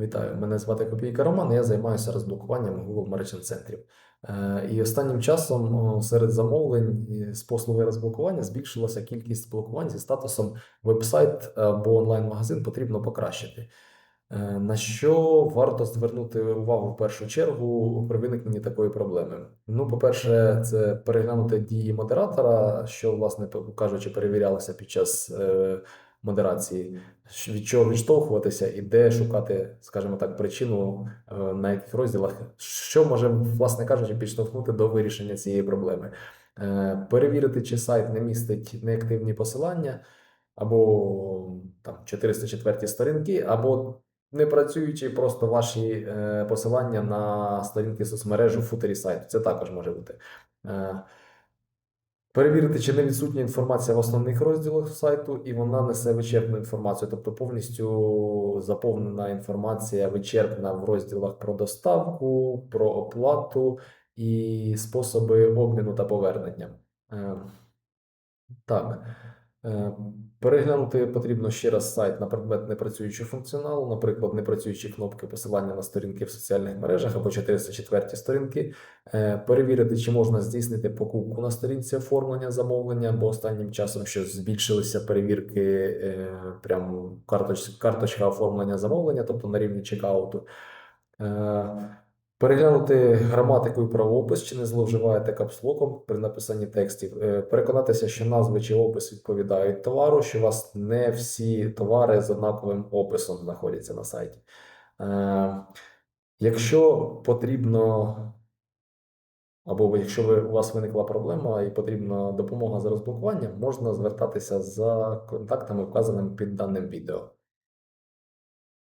Вітаю, мене звати Копійка Роман, я займаюся розблокуванням Google Merchant центрів. Е, І останнім часом серед замовлень з послуги розблокування збільшилася кількість блокувань зі статусом веб-сайт або онлайн-магазин потрібно покращити. Е, На що варто звернути увагу в першу чергу при виникненні такої проблеми? Ну, по-перше, це переглянути дії модератора, що, власне кажучи, перевірялося під час е, модерації, від чого відштовхуватися і де шукати, скажімо так, причину е, на яких розділах, що може, власне кажучи, підштовхнути до вирішення цієї проблеми. Е, Перевірити, чи сайт не містить неактивні посилання, або там 404 сторінки, або не працюючи просто ваші е, посилання на сторінки соцмережі у футері сайту. Це також може бути. Перевірити, чи не відсутня інформація в основних розділах сайту, і вона несе вичерпну інформацію, тобто повністю заповнена інформація вичерпна в розділах про доставку, про оплату і способи обміну та повернення. Е, Так. Е, Переглянути потрібно ще раз сайт на предмет непрацюючого функціоналу, наприклад, непрацюючі кнопки посилання на сторінки в соціальних мережах або 404 сторінки. Е, Перевірити, чи можна здійснити покупку на сторінці оформлення замовлення, бо останнім часом щось збільшилися перевірки е, прямо карточ, карточка оформлення замовлення, тобто на рівні чекауту. Переглянути граматику і правопис, чи не зловживаєте капслоком при написанні текстів. Е, Переконатися, що назви чи опис відповідають товару, що у вас не всі товари з однаковим описом знаходяться на сайті. Е, Якщо потрібно, або якщо ви, у вас виникла проблема і потрібна допомога з розблокуванням, можна звертатися за контактами, вказаними під даним відео.